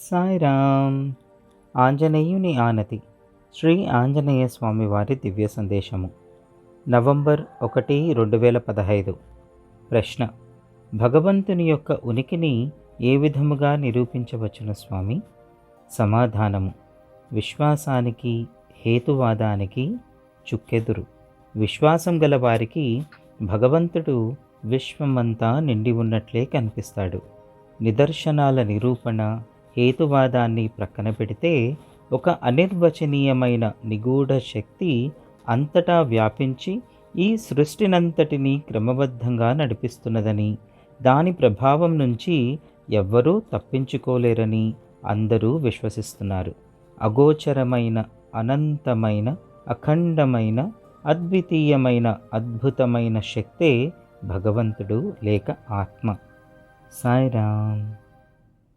సాయిరామ్. ఆంజనేయుని ఆనతి. శ్రీ ఆంజనేయ స్వామి వారి దివ్య సందేశము. నవంబర్ ఒకటి రెండు వేల పదహైదు. ప్రశ్న. భగవంతుని యొక్క ఉనికిని ఏ విధముగా నిరూపించవచ్చును స్వామి? సమాధానము. విశ్వాసానికి హేతువాదానికి చుక్కెదురు. విశ్వాసం గల వారికి భగవంతుడు విశ్వమంతా నిండి ఉన్నట్లే కనిపిస్తాడు. నిదర్శనాల నిరూపణ హేతువాదాన్ని ప్రక్కన పెడితే ఒక అనిర్వచనీయమైన నిగూఢ శక్తి అంతటా వ్యాపించి ఈ సృష్టినంతటినీ క్రమబద్ధంగా నడిపిస్తున్నదని దాని ప్రభావం నుంచి ఎవ్వరూ తప్పించుకోలేరని అందరూ విశ్వసిస్తున్నారు. అగోచరమైన అనంతమైన అఖండమైన అద్వితీయమైన అద్భుతమైన శక్తే భగవంతుడు లేక ఆత్మ. సాయిరామ్.